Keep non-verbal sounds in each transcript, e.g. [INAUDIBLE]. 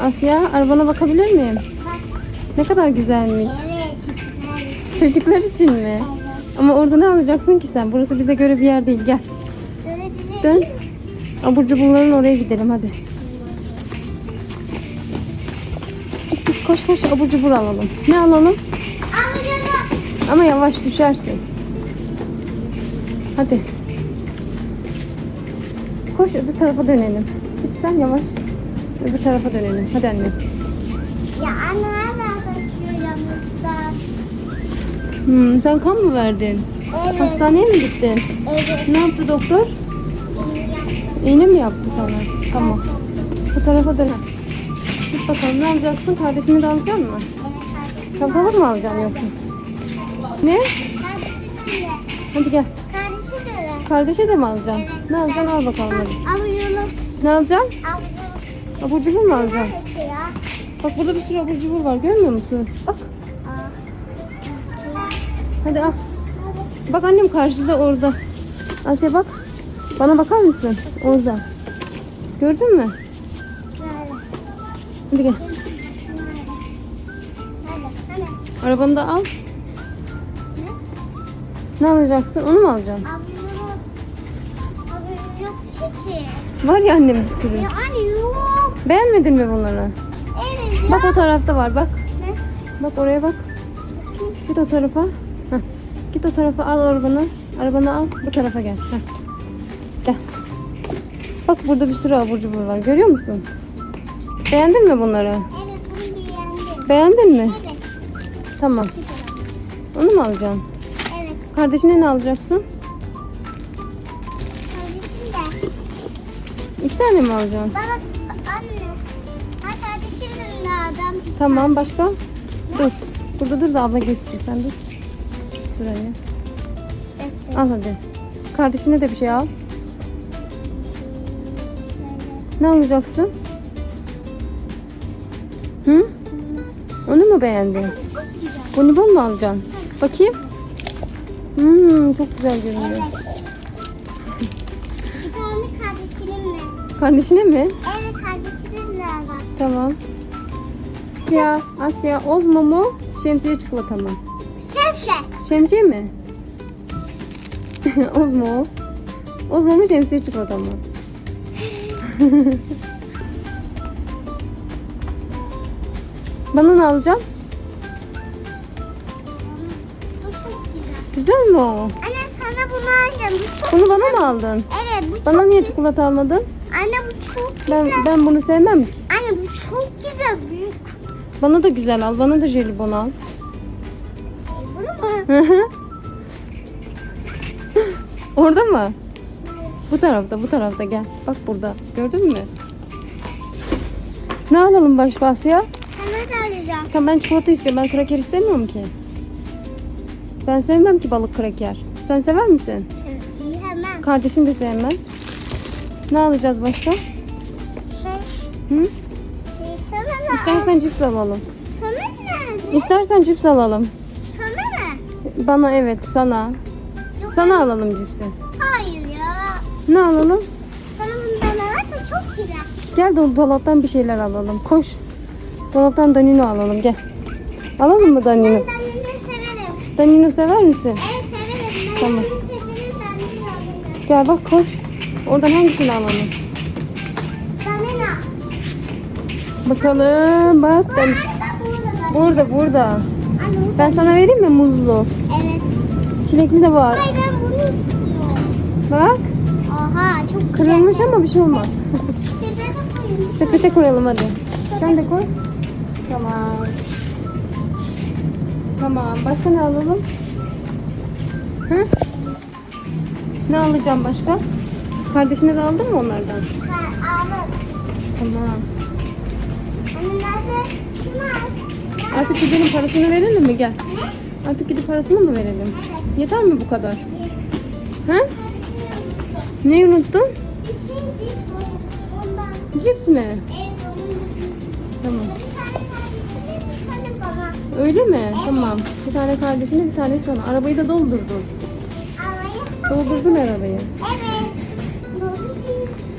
Asya arabana bakabilir miyim? Bak. Ne kadar güzelmiş. Evet. Çocuklar. Çocuklar için mi? Evet. Ama orada ne alacaksın ki sen? Burası bize göre bir yer değil. Gel. Dön. Abur cuburların oraya gidelim hadi. Koş koş abur cubur alalım. Ne alalım? Ama yavaş düşersin. Hadi. Koş öbür tarafa dönelim. Git sen yavaş. Öbür tarafa dönelim. Hadi anne. Ya anne hala taşıyor yalnızda. Hmm, sen kan mı verdin? Evet. Hastaneye mi gittin? Evet. Ne yaptı doktor? İğne mi yaptı sana? Tamam. Bu tarafa dön. Git bakalım ne alacaksın? Kardeşini de alacak mısın? Evet kardeşim. Salatalık mı alacaksın yoksa? Ne? Hadi gel. Kardeşim de. Kardeşe de mi alacaksın? Ne alacaksın? Al bakalım hadi. Alıyorum. Ne alacaksın? Alıyorum. Abur cubur mu alacaksın? Bak burada bir sürü abur cubur var. Görmüyor musun? Bak. Hadi al. Bak annem karşıda orada. Asya bak. Bana bakar mısın? Orada. Gördün mü? Hadi gel. Arabanı da al. Ne alacaksın? Onu mu alacaksın? Alıyorum. Alıyorum. Yok çiçeği. Var ya annem bir sürü. Ya anne yok. Beğenmedin mi bunları? Evet Bak ya. o tarafta var bak. Ne? Bak oraya bak. Git o tarafa. Heh. Git o tarafa al arabanı. Arabanı al. Bu tarafa gel. Heh. Gel. Bak burada bir sürü abur cubur var. Görüyor musun? Beğendin mi bunları? Evet bunu beğendim. Beğendin mi? Evet. Tamam. Onu mu alacaksın? Evet. Kardeşine ne alacaksın? İki tane mi alacaksın? Baba anne. Ha kardeşim de adam. Tamam başka? Dur. Burada dur da abla geçecek sen dur. Dur anne. Evet. Al hadi. Kardeşine de bir şey al. Şöyle. Ne alacaksın? Hı? Onu mu beğendin? Güzel. Bonibon mu alacaksın? Bakayım. Hmm, çok güzel görünüyor. Evet. Bir tane kardeşinin mi? Kardeşine mi? Evet kardeşinin de var. Tamam. Asya, Asya, Ozmo mu? Şemsiye çikolata mı? Şevşe. Şemsiye mi? [LAUGHS] Ozmo. Ozmo mu şemsiye çikolata mı? [LAUGHS] Bana ne alacaksın? Bu çok güzel. Güzel mi o? Anne sana bunu. Bu çok Bunu bana mı aldın? Evet bu Bana çok niye güzel. çikolata almadın? Anne bu çok güzel. Ben ben bunu sevmem ki. Anne bu çok güzel. Büyük. Bana da güzel al. Bana da jelibon al. Bunu mu? Hı hı. Orada mı? Bu tarafta, bu tarafta gel. Bak burada. Gördün mü? Ne alalım başka Asya? Sana da alacağım. Tamam ben çikolata istiyorum. Ben kraker istemiyorum ki. Ben sevmem ki balık kraker. Sen sever misin? Hemen. Kardeşin de sevmez. Ne alacağız başka? Şey, Hı? şey sana. İstersen cips alalım. Sana ne? İstersen cips alalım. Sana ne? Bana evet, sana. Yok, Sana alalım cipsi. Hayır ya. Ne alalım? Sana bundan alırsa çok güzel. Gel do- dolaptan bir şeyler alalım. Koş. Dolaptan Danino alalım gel. Alalım mı Danino? Ben dandini severim. Danino sever misin? Evet. Ben Tamam. Gel bak koş. Oradan hangisini alalım? Dandini. Bakalım bak. Ben... Burada da. Burada. Ben sana vereyim mi muzlu? Evet. Çilekli de var. Hayır ben bunu istiyorum. Bak. Aha çok güzel. Kırılmış ama bir şey olmaz. Sepete koyalım hadi. Sen de koy. Tamam. Tamam. Başka ne alalım? Hı? Ne alacağım başka? Kardeşine de aldın mı onlardan? Ben aldım. Tamam. Artık gidelim parasını verelim mi? Gel. Ne? Artık gidip parasını mı verelim? Evet. Yeter mi bu kadar? Ha? Neyi unuttun? Bir şey. Cips mi? Evet. Tamam. Öyle mi? Tamam. Bir tane kardeşine bir tane sana. Arabayı da doldurdun. Doldurdun arabayı. Evet.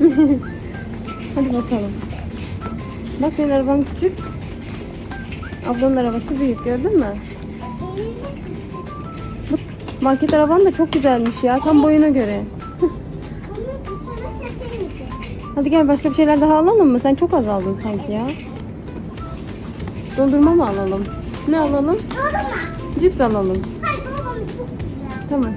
Değil. [LAUGHS] Hadi bakalım. Bak senin araban küçük. Ablanın arabası büyük gördün mü? Bu market araban da çok güzelmiş ya. Tam boyuna göre. [LAUGHS] Hadi gel başka bir şeyler daha alalım mı? Sen çok az aldın sanki ya. Dondurma mı alalım? Ne alalım? Dolma. Cips alalım. Hayır dolma çok güzel. Tamam.